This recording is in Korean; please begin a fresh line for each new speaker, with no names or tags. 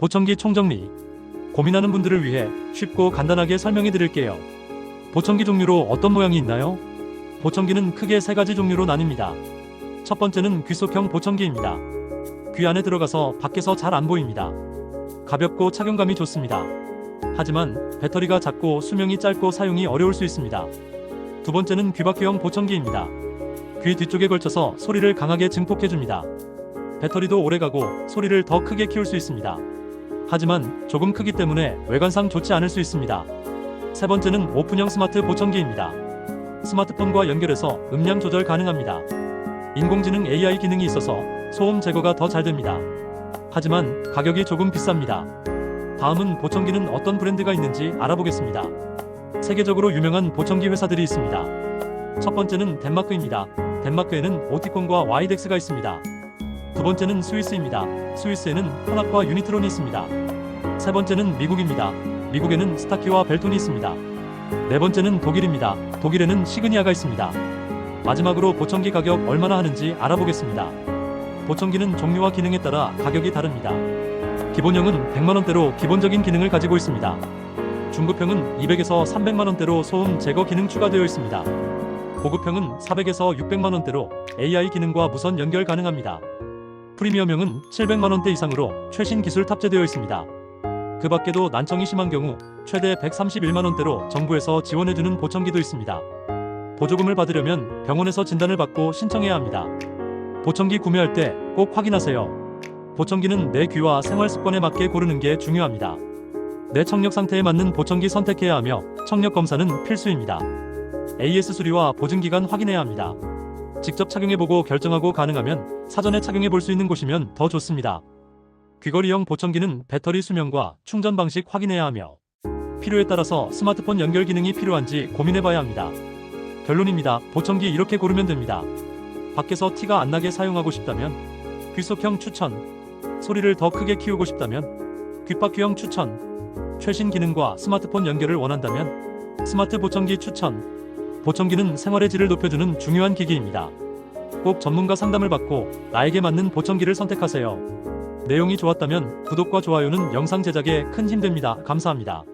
보청기 총정리. 고민하는 분들을 위해 쉽고 간단하게 설명해 드릴게요. 보청기 종류로 어떤 모양이 있나요? 보청기는 크게 세 가지 종류로 나뉩니다. 첫 번째는 귀속형 보청기입니다. 귀 안에 들어가서 밖에서 잘 안 보입니다. 가볍고 착용감이 좋습니다. 하지만 배터리가 작고 수명이 짧고 사용이 어려울 수 있습니다. 두 번째는 귀바퀴형 보청기입니다. 귀 뒤쪽에 걸쳐서 소리를 강하게 증폭해줍니다. 배터리도 오래가고 소리를 더 크게 키울 수 있습니다. 하지만 조금 크기 때문에 외관상 좋지 않을 수 있습니다. 세 번째는 오픈형 스마트 보청기입니다. 스마트폰과 연결해서 음량 조절 가능합니다. 인공지능 AI 기능이 있어서 소음 제거가 더 잘 됩니다. 하지만 가격이 조금 비쌉니다. 다음은 보청기는 어떤 브랜드가 있는지 알아보겠습니다. 세계적으로 유명한 보청기 회사들이 있습니다. 첫 번째는 덴마크입니다. 덴마크에는 오티콘과 와이덱스가 있습니다. 두 번째는 스위스입니다. 스위스에는 혼합과 유니트론이 있습니다. 세 번째는 미국입니다. 미국에는 스타키와 벨톤이 있습니다. 네 번째는 독일입니다. 독일에는 시그니아가 있습니다. 마지막으로 보청기 가격 얼마나 하는지 알아보겠습니다. 보청기는 종류와 기능에 따라 가격이 다릅니다. 기본형은 100만원대로 기본적인 기능을 가지고 있습니다. 중급형은 200에서 300만원대로 소음 제거 기능 추가되어 있습니다. 고급형은 400에서 600만원대로 AI 기능과 무선 연결 가능합니다. 프리미엄형은 700만원대 이상으로 최신 기술 탑재되어 있습니다. 그 밖에도 난청이 심한 경우 최대 131만원대로 정부에서 지원해주는 보청기도 있습니다. 보조금을 받으려면 병원에서 진단을 받고 신청해야 합니다. 보청기 구매할 때 꼭 확인하세요. 보청기는 내 귀와 생활 습관에 맞게 고르는 게 중요합니다. 내 청력 상태에 맞는 보청기 선택해야 하며 청력 검사는 필수입니다. AS 수리와 보증 기간 확인해야 합니다. 직접 착용해보고 결정하고 가능하면 사전에 착용해 볼 수 있는 곳이면 더 좋습니다. 귀걸이형 보청기는 배터리 수명과 충전 방식 확인해야 하며 필요에 따라서 스마트폰 연결 기능이 필요한지 고민해봐야 합니다. 결론입니다. 보청기 이렇게 고르면 됩니다. 밖에서 티가 안 나게 사용하고 싶다면 귀속형 추천, 소리를 더 크게 키우고 싶다면 귓바퀴형 추천, 최신 기능과 스마트폰 연결을 원한다면 스마트 보청기 추천. 보청기는 생활의 질을 높여주는 중요한 기기입니다. 꼭 전문가 상담을 받고 나에게 맞는 보청기를 선택하세요. 내용이 좋았다면 구독과 좋아요는 영상 제작에 큰 힘 됩니다. 감사합니다.